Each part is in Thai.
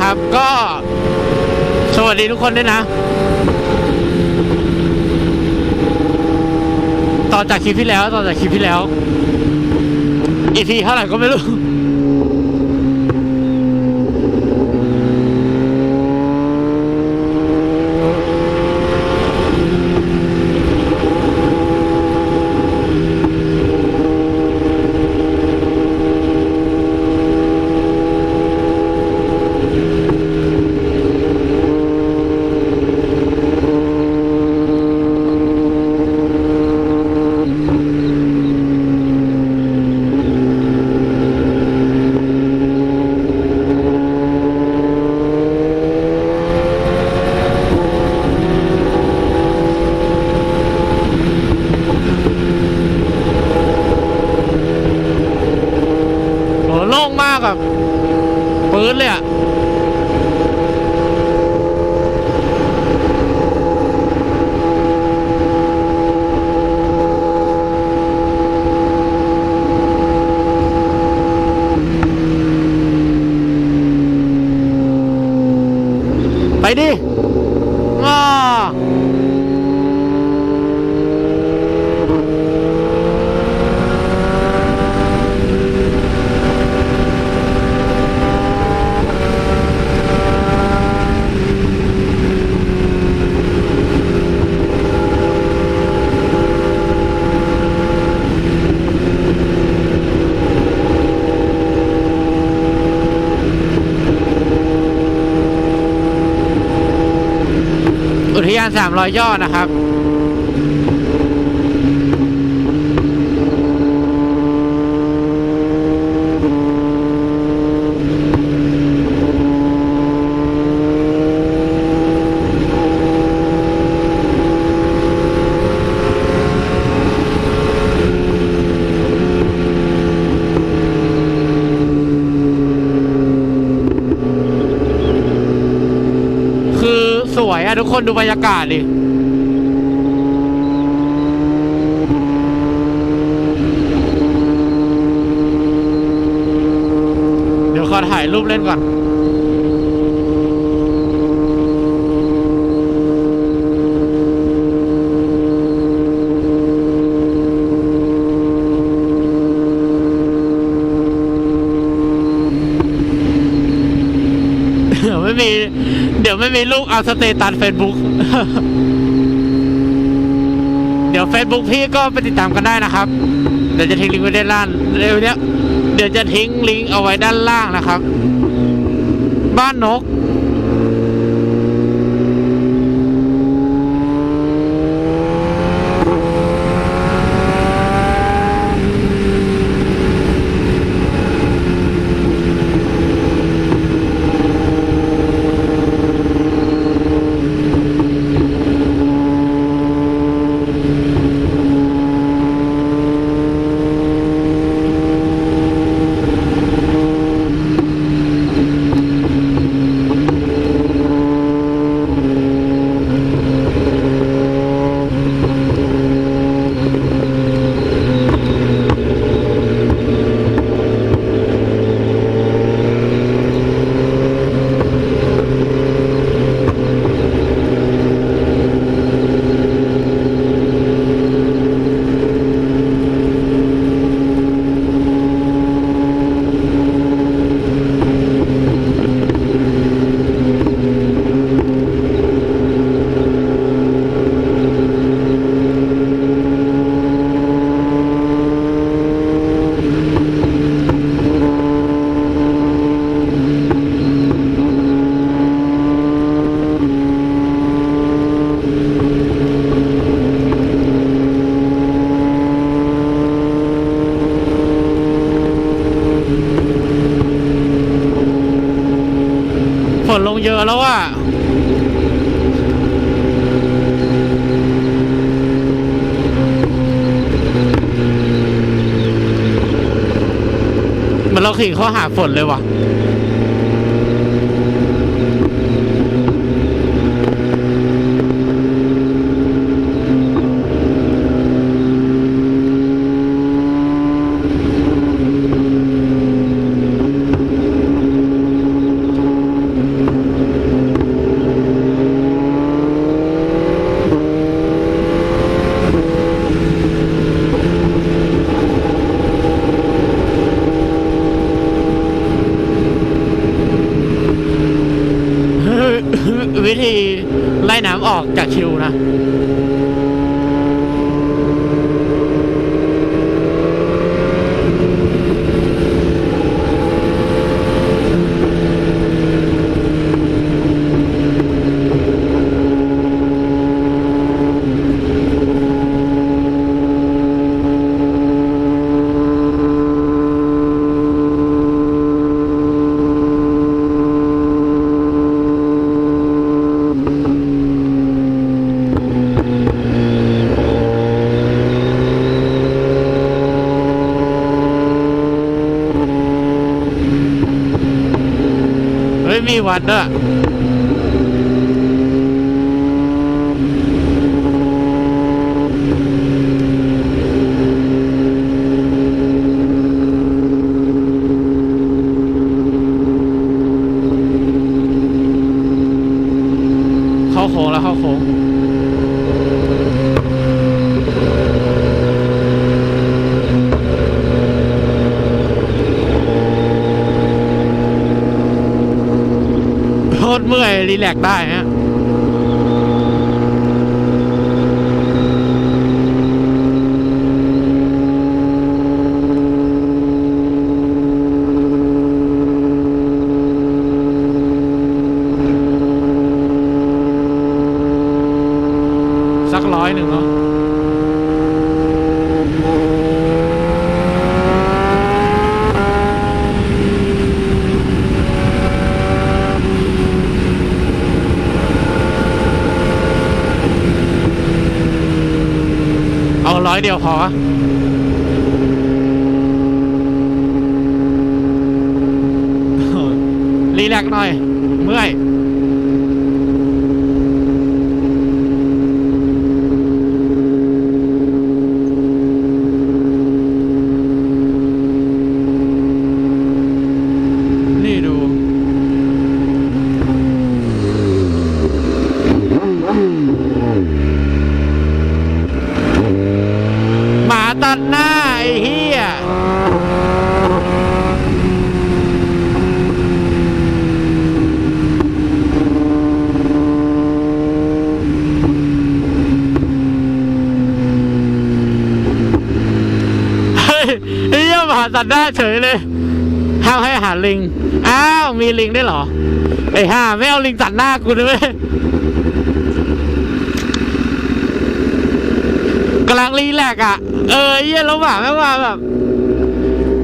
ครับ ก็ สวัสดีทุกคนด้วยนะ ต่อจากคลิปที่แล้ว ต่อจากคลิปที่แล้วอีพีเท่าไหร่ก็ไม่รู้ โล่งมากอะปืนเลยอะไปดิอ้า อุทยาน สามร้อยยอดนะครับ คือสวยอะ ทุกคนดูบรรยากาศดิเดี๋ยวขอถ่ายรูปเล่นก่อนเดี๋ยไม่มี ดี๋ยวไม่มีลูกเอาสเตตัสเฟซบุ๊กเดี๋ยวเฟซบุ๊กพี่ก็ไปติดตามกันได้นะครับ เดี๋ยวจะทิ้งลิงก์ไว้ด้านล่างเร็วเนี้ยเดี๋ยวจะทิ้งลิงก์เอาไว้ด้านล่างนะครับ บ้านนก ฝนลง เยอะแล้วอะมันเราขี่ข้อหาฝนเลยว่ะ วิธีไล่น้ำออกจากคิวนะ มีวัดด้วย เข้าโค้งแล้วเข้าโค้ง โค ตรเมื่อย รีแลกซ์ได้ฮะสักร้อยหนึ่งเนาะ ร้อยเดียวพอรีแลกซ์หน่อย เมื่อย นี่ดู หมาตัดหน้า ไอ้เหี้ย เฮ้ยไอ้เหี้ยหมาตัดหน้าเฉยเลยห้ามให้อาหารลิง อ้าว มีลิงได้เหรอ ไอ้ห่าไม่เอาลิงตัดหน้ากูด้วยเวยกำลังรีแลกอะ เออไอ้เหี้ยแล้วหมาไม่งมาแบบ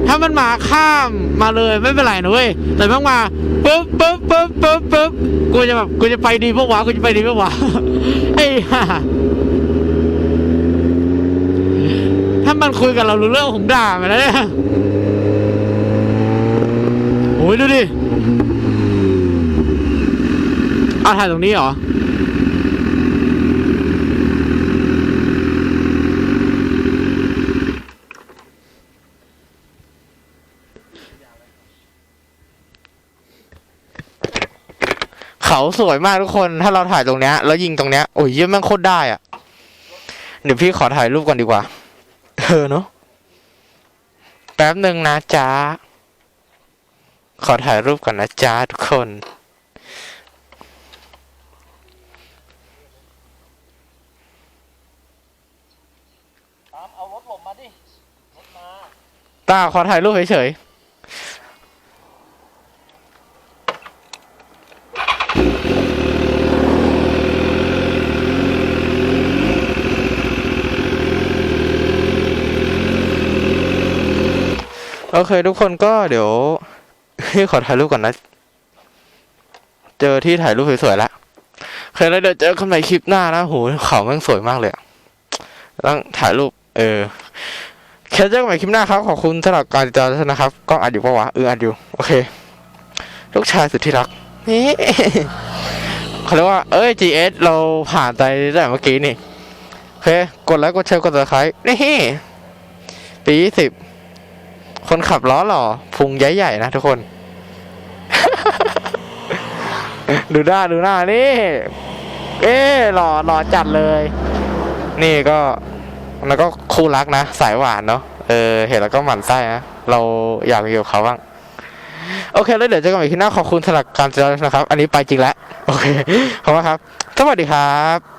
ถ้ามันมาข้ามมาเลยไม่เป็นไรนะเว้ย แต่แม่งมาปึ๊บปึ๊บปึ๊บปึ๊บปึ๊บกูจะแบบกูจะไปดีปะวะกูจะไปดีปะวะไอ้ห่าถ้ามันคุยกับเรารู้เรื่องผมด่ามันแล้วเนี่ย โอ้ยดูดิเอาถ่ายตรงนี้เหรอเขาสวยมากทุกคน ถ้าเราถ่ายตรงเนี้ย แล้วยิงตรงเนี้ย โอ้ยเยี่ยมแม่งโคตรได้อะเดี๋ยวพี่ขอถ่ายรูปก่อนดีกว่าเออเนาะ ป๊บหนึ่งนะจ๊ะ ขอถ่ายรูปก่อนนะจ๊ะทุกคนตามเอารถผมมาดิ รถมาตาขอถ่ายรูปเฉยๆ โอเค ทุกคนก็เดี๋ยวพี่ขอถ่ายรูปก่อนนะ เจอที่ถ่ายรูปสวยๆแล้วเคแล้วเดี๋ยวเจอกันใหม่คลิปหน้านะโหเขาแม่งสวยมากเลยต้องถ่ายรูป เออแค่เจอกันใหม่คลิปหน้าครับ ขอบคุณสำหรับการติดตามนะครับกล้องอัดอยู่ปะวะ เอออัดอยู่ โอเค ลูกชายสุดที่รักนี่เขาเรียกว่า เอ้ย GS เราผ่านไปตั้เมื่อกี้นี่ โอเค กดไลค์ กดแชร์ กด subscribe นี่ปียี่สิบ คนขับล้อหล่อพุงใหญ่ๆนะทุกคน ดูหน้าดูหน้านี่ เอ๊ะหล่อหล่อจัดเลย นี่ก็แล้วก็คู่รักนะ สายหวานเนาะเออ เห็นแล้วก็หมั่นไส้นะเราอยากอยู่กับเขาบ้างโอเค แล้วเดี๋ยวเจอกันใหม่คลิปหน้าขอบคุณสำหรับการติดนะครับ อันนี้ไปจริงแล้ว โอเคขอบคุณครับ สวัสดีครับ